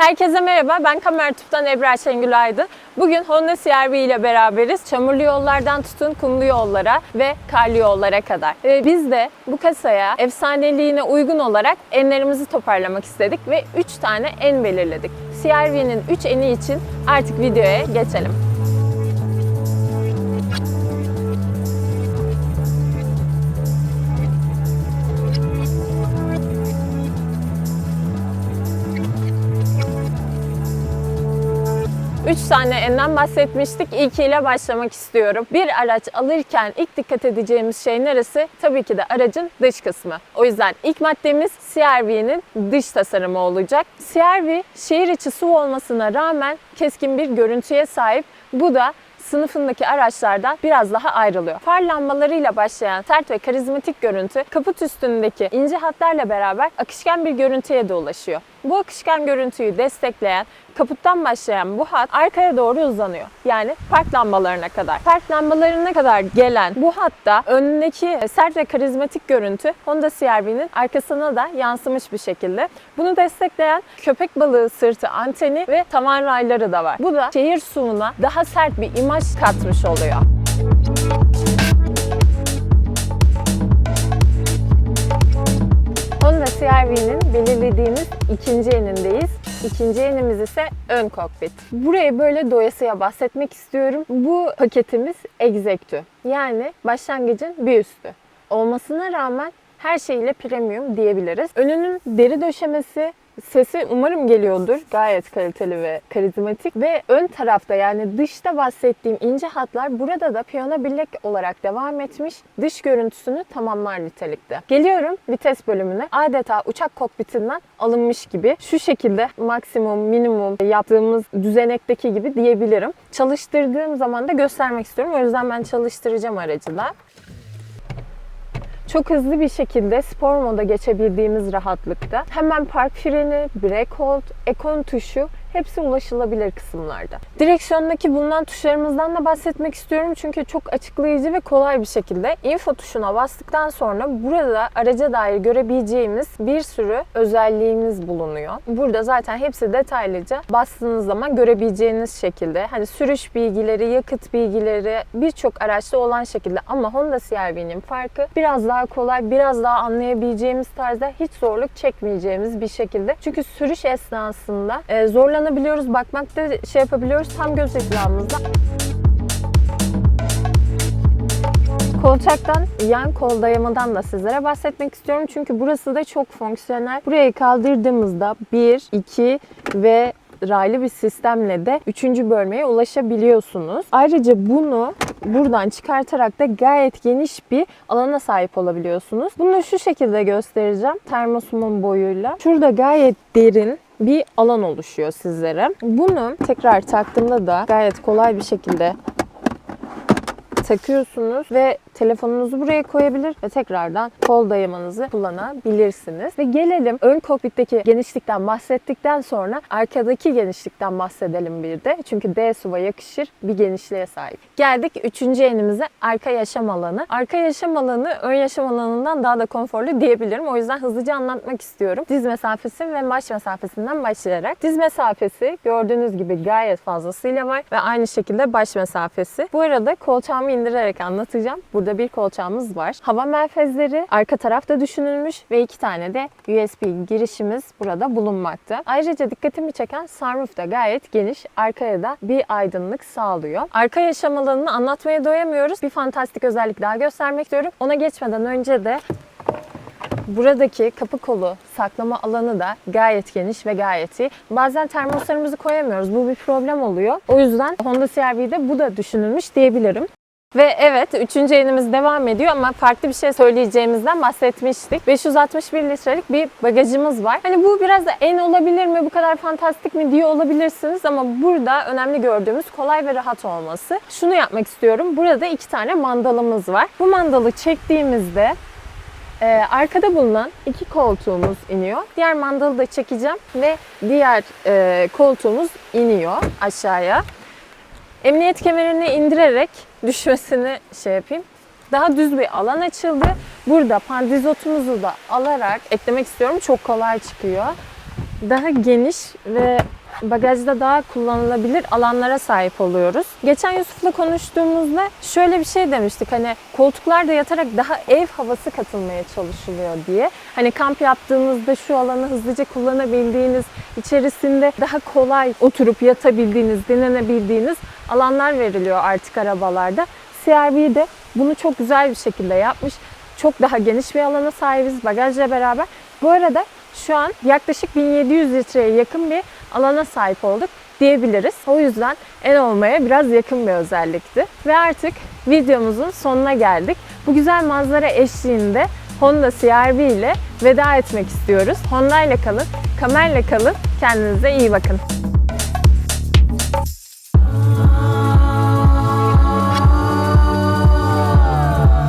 Herkese merhaba, ben Kamertürk'ten Ebrar Şengül Aydın. Bugün Honda CR-V ile beraberiz. Çamurlu yollardan tutun kumlu yollara ve karlı yollara kadar. Ve biz de bu kasaya efsaneliğine uygun olarak enlerimizi toparlamak istedik ve 3 tane en belirledik. CR-V'nin 3 eni için artık videoya geçelim. Üç tane enden bahsetmiştik. İlkiyle başlamak istiyorum. Bir araç alırken ilk dikkat edeceğimiz şey neresi? Tabii ki de aracın dış kısmı. O yüzden ilk maddemiz CR-V'nin dış tasarımı olacak. CR-V şehir içi SUV olmasına rağmen keskin bir görüntüye sahip. Bu da sınıfındaki araçlardan biraz daha ayrılıyor. Far lambalarıyla başlayan sert ve karizmatik görüntü kaput üstündeki ince hatlarla beraber akışkan bir görüntüye de ulaşıyor. Bu akışkan görüntüyü destekleyen kaputtan başlayan bu hat arkaya doğru uzanıyor. Yani park lambalarına kadar. Park lambalarına kadar gelen bu hatta önündeki sert ve karizmatik görüntü Honda CR-V'nin arkasına da yansımış bir şekilde. Bunu destekleyen köpek balığı sırtı anteni ve tavan rayları da var. Bu da şehir suyuna daha sert bir imaj katmış oluyor. Honda CR-V'nin belirlediğimiz ikinci enindeyiz. İkinci enimiz ise ön kokpit. Burayı böyle doyasıya bahsetmek istiyorum. Bu paketimiz Executive. Yani başlangıcın bir üstü. Olmasına rağmen her şeyle premium diyebiliriz. Önünün deri döşemesi, Sesi umarım geliyordur. Gayet kaliteli ve karizmatik. Ve ön tarafta yani dışta bahsettiğim ince hatlar burada da piyano bilek olarak devam etmiş. Dış görüntüsünü tamamlar nitelikte. Geliyorum vites bölümüne. Adeta uçak kokpitinden alınmış gibi. Şu şekilde maksimum, minimum yaptığımız düzenekteki gibi diyebilirim. Çalıştırdığım zaman da göstermek istiyorum. O yüzden ben çalıştıracağım aracı da çok hızlı bir şekilde spor moda geçebildiğimiz rahatlıkta. Hemen park freni, brake hold, ekon tuşu hepsi ulaşılabilir kısımlarda. Direksiyondaki bulunan tuşlarımızdan da bahsetmek istiyorum çünkü çok açıklayıcı ve kolay bir şekilde info tuşuna bastıktan sonra burada araca dair görebileceğimiz bir sürü özelliğimiz bulunuyor. Burada zaten hepsi detaylıca bastığınız zaman görebileceğiniz şekilde hani sürüş bilgileri, yakıt bilgileri birçok araçta olan şekilde ama Honda CR-V'nin farkı biraz daha kolay, biraz daha anlayabileceğimiz tarzda hiç zorluk çekmeyeceğimiz bir şekilde. Çünkü sürüş esnasında e, zorlanabiliyoruz, bakmakta şey yapabiliyoruz tam göz hizamızda. Kolçaktan yan kol dayamadan da sizlere bahsetmek istiyorum. Çünkü burası da çok fonksiyonel. Burayı kaldırdığımızda 1, 2 ve raylı bir sistemle de 3. bölmeye ulaşabiliyorsunuz. Ayrıca bunu buradan çıkartarak da gayet geniş bir alana sahip olabiliyorsunuz. Bunu şu şekilde göstereceğim termosumun boyuyla. Şurada gayet derin bir alan oluşuyor sizlere. Bunu tekrar taktığımda da gayet kolay bir şekilde takıyorsunuz ve telefonunuzu buraya koyabilir ve tekrardan kol dayamanızı kullanabilirsiniz. Ve gelelim ön kokpitteki genişlikten bahsettikten sonra arkadaki genişlikten bahsedelim bir de. Çünkü D SUV'a yakışır bir genişliğe sahip. Geldik üçüncü enimize arka yaşam alanı. Arka yaşam alanı ön yaşam alanından daha da konforlu diyebilirim. O yüzden hızlıca anlatmak istiyorum. Diz mesafesi ve baş mesafesinden başlayarak. Diz mesafesi gördüğünüz gibi gayet fazlasıyla var ve aynı şekilde baş mesafesi. Bu arada kolçağımı indirerek anlatacağım. Burada bir kolçağımız var. Hava menfezleri arka tarafta düşünülmüş ve iki tane de USB girişimiz burada bulunmakta. Ayrıca dikkatimi çeken sunroof da gayet geniş. Arkaya da bir aydınlık sağlıyor. Arka yaşam alanını anlatmaya doyamıyoruz. Bir fantastik özellik daha göstermek istiyorum. Ona geçmeden önce de Buradaki kapı kolu saklama alanı da gayet geniş ve gayet iyi. Bazen termoslarımızı koyamıyoruz. Bu bir problem oluyor. O yüzden Honda CR-V'de bu da düşünülmüş diyebilirim. Ve evet üçüncü enimiz devam ediyor ama farklı bir şey söyleyeceğimizden bahsetmiştik. 561 litrelik bir bagajımız var. Hani bu biraz da en olabilir mi, bu kadar fantastik mi diye olabilirsiniz ama burada önemli gördüğümüz kolay ve rahat olması. Şunu yapmak istiyorum. Burada iki tane mandalımız var. Bu mandalı çektiğimizde ee, arkada bulunan iki koltuğumuz iniyor. Diğer mandalı da çekeceğim ve diğer e, koltuğumuz iniyor aşağıya. Emniyet kemerini indirerek düşmesini şey yapayım. Daha düz bir alan açıldı. Burada pandizotumuzu da alarak eklemek istiyorum. Çok kolay çıkıyor. daha geniş ve bagajda daha kullanılabilir alanlara sahip oluyoruz. Geçen Yusuf'la konuştuğumuzda şöyle bir şey demiştik hani koltuklarda yatarak daha ev havası katılmaya çalışılıyor diye. Hani kamp yaptığınızda şu alanı hızlıca kullanabildiğiniz, içerisinde daha kolay oturup yatabildiğiniz, dinlenebildiğiniz alanlar veriliyor artık arabalarda. CRV de bunu çok güzel bir şekilde yapmış. Çok daha geniş bir alana sahibiz bagajla beraber. Bu arada şu an yaklaşık 1700 litreye yakın bir alana sahip olduk diyebiliriz. O yüzden en olmaya biraz yakın bir özellikti. Ve artık videomuzun sonuna geldik. Bu güzel manzara eşliğinde Honda CR-V ile veda etmek istiyoruz. Honda ile kalın, Kamer'le kalın. Kendinize iyi bakın.